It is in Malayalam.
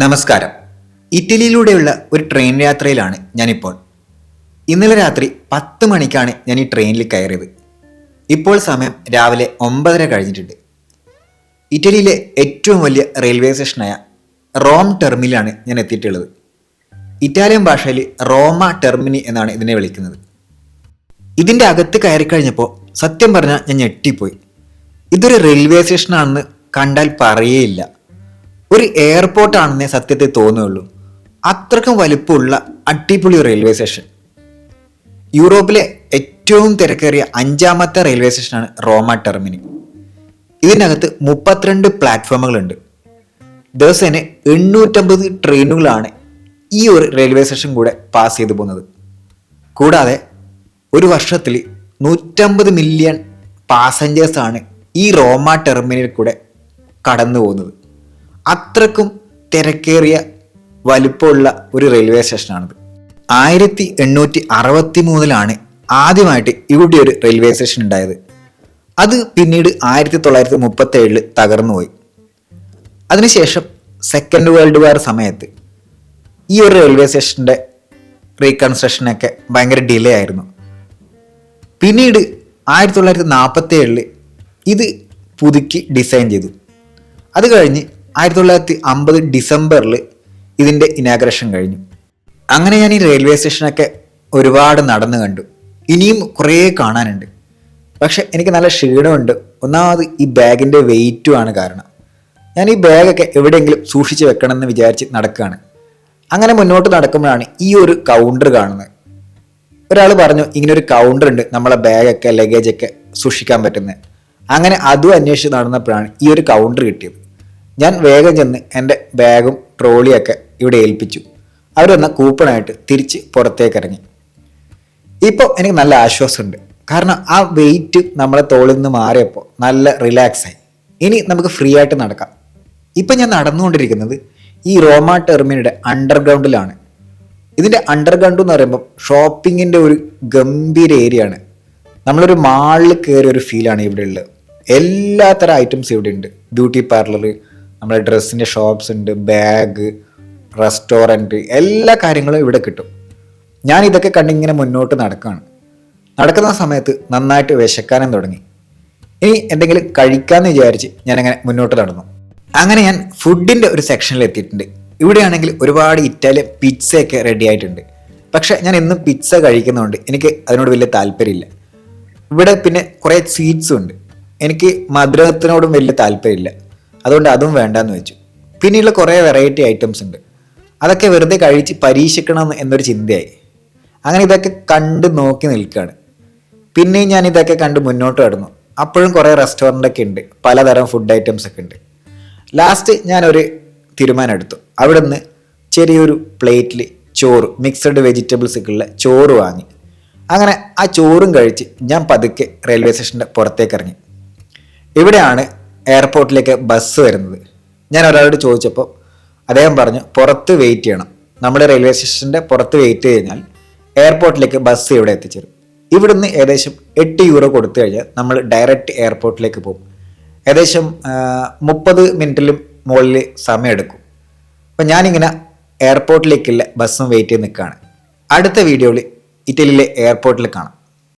നമസ്കാരം. ഇറ്റലിയിലൂടെയുള്ള ഒരു ട്രെയിൻ യാത്രയിലാണ് ഞാനിപ്പോൾ. ഇന്നലെ രാത്രി പത്ത് മണിക്കാണ് ഞാൻ ഈ ട്രെയിനിൽ കയറിയത്. ഇപ്പോൾ സമയം രാവിലെ ഒമ്പതര കഴിഞ്ഞിട്ടുണ്ട്. ഇറ്റലിയിലെ ഏറ്റവും വലിയ റെയിൽവേ സ്റ്റേഷനായ റോം ടെർമിലാണ് ഞാൻ എത്തിയിട്ടുള്ളത്. ഇറ്റാലിയൻ ഭാഷയിൽ റോമ ടെർമിനി എന്നാണ് ഇതിനെ വിളിക്കുന്നത്. ഇതിന്റെ അകത്ത് കയറി കഴിഞ്ഞപ്പോൾ സത്യം പറഞ്ഞാൽ ഞാൻ ഞെട്ടിപ്പോയി. ഇതൊരു റെയിൽവേ സ്റ്റേഷനാണെന്ന് കണ്ടാൽ പറയേയില്ല. ഒരു എയർപോർട്ട് ആണെന്നേ സത്യത്തെ തോന്നുകയുള്ളൂ. അത്രക്കും വലിപ്പമുള്ള അടിപൊളി റെയിൽവേ സ്റ്റേഷൻ യൂറോപ്പിലെ ഏറ്റവും തിരക്കേറിയ അഞ്ചാമത്തെ റെയിൽവേ സ്റ്റേഷനാണ് റോമ ടെർമിനി ഇതിനകത്ത് മുപ്പത്തിരണ്ട് പ്ലാറ്റ്ഫോമുകളുണ്ട് ദിവസേന എണ്ണൂറ്റമ്പത് ട്രെയിനുകളാണ് ഈ ഒരു റെയിൽവേ സ്റ്റേഷൻ കൂടെ പാസ് ചെയ്തു പോകുന്നത്. കൂടാതെ ഒരു വർഷത്തിൽ നൂറ്റമ്പത് മില്യൺ പാസഞ്ചേഴ്സാണ് ഈ റോമ ടെർമിനൽ കൂടെ കടന്നു പോകുന്നത് അത്രക്കും തിരക്കേറിയ വലിപ്പമുള്ള ഒരു റെയിൽവേ സ്റ്റേഷനാണിത് ആയിരത്തി എണ്ണൂറ്റി അറുപത്തി മൂന്നിലാണ് ആദ്യമായിട്ട് ഇവിടെ ഒരു റെയിൽവേ സ്റ്റേഷൻ ഉണ്ടായത്. അത് പിന്നീട് ആയിരത്തി തൊള്ളായിരത്തി മുപ്പത്തി ഏഴിൽ തകർന്നുപോയി അതിനുശേഷം സെക്കൻഡ് വേൾഡ് വാർ സമയത്ത് ഈ ഒരു റെയിൽവേ സ്റ്റേഷന്റെ റീകൺസ്ട്രക്ഷനൊക്കെ ഭയങ്കര ഡിലേ ആയിരുന്നു. പിന്നീട് ആയിരത്തി തൊള്ളായിരത്തി നാൽപ്പത്തി ഏഴിൽ ഇത് പുതുക്കി ഡിസൈൻ ചെയ്തു. അത് കഴിഞ്ഞ് ആയിരത്തി തൊള്ളായിരത്തി അമ്പത് ഡിസംബറിൽ ഇതിന്റെ ഇനാഗ്രേഷൻ കഴിഞ്ഞു. അങ്ങനെ ഞാൻ ഈ റെയിൽവേ സ്റ്റേഷനൊക്കെ ഒരുപാട് നടന്നു കണ്ടു. ഇനിയും കുറേ കാണാനുണ്ട്. പക്ഷെ എനിക്ക് നല്ല ക്ഷീണമുണ്ട്. ഒന്നാമത് ഈ ബാഗിന്റെ വെയിറ്റുമാണ് കാരണം. ഞാൻ ഈ ബാഗൊക്കെ എവിടെയെങ്കിലും സൂക്ഷിച്ച് വെക്കണമെന്ന് വിചാരിച്ച് നടക്കുകയാണ്. അങ്ങനെ മുന്നോട്ട് നടക്കുമ്പോഴാണ് ഈ ഒരു കൗണ്ടർ കാണുന്നത്. ഒരാൾ പറഞ്ഞു ഇങ്ങനൊരു കൗണ്ടർ ഉണ്ട്. നമ്മളെ ബാഗൊക്കെ ലഗേജൊക്കെ സൂക്ഷിക്കാൻ പറ്റുന്നത്. അങ്ങനെ അതും അന്വേഷിച്ച് നടന്നപ്പോഴാണ് ഈ ഒരു കൗണ്ടർ കിട്ടിയത്. ഞാൻ വേഗം ചെന്ന് എന്റെ ബാഗും ട്രോളിയൊക്കെ ഇവിടെ ഏൽപ്പിച്ചു. അവരൊന്ന് കൂപ്പണായിട്ട് തിരിച്ച് പുറത്തേക്ക് ഇറങ്ങി ഇപ്പോൾ എനിക്ക് നല്ല ആശ്വാസമുണ്ട്. കാരണം ആ വെയിറ്റ് നമ്മളെ തോളിൽ നിന്ന് മാറിയപ്പോൾ നല്ല റിലാക്സ് ആയി. ഇനി നമുക്ക് ഫ്രീ ആയിട്ട് നടക്കാം. ഇപ്പം ഞാൻ നടന്നുകൊണ്ടിരിക്കുന്നത് ഈ റോമ ടെർമിനയുടെ അണ്ടർഗ്രൗണ്ടിലാണ് ഇതിന്റെ അണ്ടർഗ്രൗണ്ട് എന്ന് പറയുമ്പോൾ ഷോപ്പിങ്ങിന്റെ ഒരു ഗംഭീര ഏരിയ ആണ്. നമ്മളൊരു മാളിൽ കയറിയ ഒരു ഫീലാണ് ഇവിടെ ഉള്ളത്. എല്ലാത്തരം ഐറ്റംസ് ഇവിടെ ഉണ്ട്. ബ്യൂട്ടി പാർലർ നമ്മുടെ ഡ്രസ്സിന്റെ ഷോപ്സ് ഉണ്ട് ബാഗ് റെസ്റ്റോറന്റ് എല്ലാ കാര്യങ്ങളും ഇവിടെ കിട്ടും. ഞാൻ ഇതൊക്കെ കണ്ടിങ്ങനെ മുന്നോട്ട് നടക്കുകയാണ് നടക്കുന്ന സമയത്ത് നന്നായിട്ട് വിശക്കാനും തുടങ്ങി. ഇനി എന്തെങ്കിലും കഴിക്കാമെന്ന് വിചാരിച്ച് ഞാനങ്ങനെ മുന്നോട്ട് നടന്നു. അങ്ങനെ ഞാൻ ഫുഡിന്റെ ഒരു സെക്ഷനിൽ എത്തിയിട്ടുണ്ട്. ഇവിടെയാണെങ്കിൽ ഒരുപാട് ഇറ്റാലിയൻ പിസ്സയൊക്കെ റെഡി ആയിട്ടുണ്ട്. പക്ഷേ ഞാൻ എന്നും പിസ്സ കഴിക്കുന്നതുകൊണ്ട് എനിക്ക് അതിനോട് വലിയ താല്പര്യമില്ല. ഇവിടെ പിന്നെ കുറേ സ്വീറ്റ്സും ഉണ്ട്. എനിക്ക് മധുരത്തിനോടും വലിയ താല്പര്യമില്ല. അതുകൊണ്ട് അതും വേണ്ടെന്ന് വെച്ചു. പിന്നെയുള്ള കുറേ വെറൈറ്റി ഐറ്റംസ് ഉണ്ട്. അതൊക്കെ വെറുതെ കഴിച്ച് പരീക്ഷിക്കണം എന്നൊരു ചിന്തയായി. അങ്ങനെ ഇതൊക്കെ കണ്ട് നോക്കി നിൽക്കുകയാണ് പിന്നെയും ഞാൻ ഇതൊക്കെ കണ്ട് മുന്നോട്ട് കടന്നു. അപ്പോഴും കുറേ റെസ്റ്റോറന്റൊക്കെ ഉണ്ട്. പലതരം ഫുഡ് ഐറ്റംസ് ഒക്കെ ഉണ്ട്. ലാസ്റ്റ് ഞാനൊരു തീരുമാനം എടുത്തു അവിടെ നിന്ന് ചെറിയൊരു പ്ലേറ്റിൽ ചോറ് മിക്സഡ് വെജിറ്റബിൾസ് ഒക്കെ ഉള്ള ചോറ് വാങ്ങി. അങ്ങനെ ആ ചോറും കഴിച്ച് ഞാൻ പതുക്കെ റെയിൽവേ സ്റ്റേഷന്റെ പുറത്തേക്ക് ഇറങ്ങി. ഇവിടെയാണ് എയർപോർട്ടിലേക്ക് ബസ് വരുന്നത്. ഞാൻ ഒരാളോട് ചോദിച്ചപ്പോൾ അദ്ദേഹം പറഞ്ഞു പുറത്ത് വെയിറ്റ് ചെയ്യണം. നമ്മുടെ റെയിൽവേ സ്റ്റേഷന്റെ പുറത്ത് വെയിറ്റ് കഴിഞ്ഞാൽ എയർപോർട്ടിലേക്ക് ബസ് ഇവിടെ എത്തിച്ചേരും. ഇവിടുന്ന് ഏകദേശം എട്ട് യൂറോ കൊടുത്തു കഴിഞ്ഞാൽ നമ്മൾ ഡയറക്റ്റ് എയർപോർട്ടിലേക്ക് പോകും. ഏകദേശം മുപ്പത് മിനിറ്റിലും മുകളിൽ സമയമെടുക്കും അപ്പം ഞാനിങ്ങനെ എയർപോർട്ടിലേക്കുള്ള ബസ്സും വെയിറ്റ് ചെയ്ത് നിൽക്കുകയാണ്. അടുത്ത വീഡിയോയിൽ ഇറ്റലിയിലെ എയർപോർട്ടിൽ കാണാം.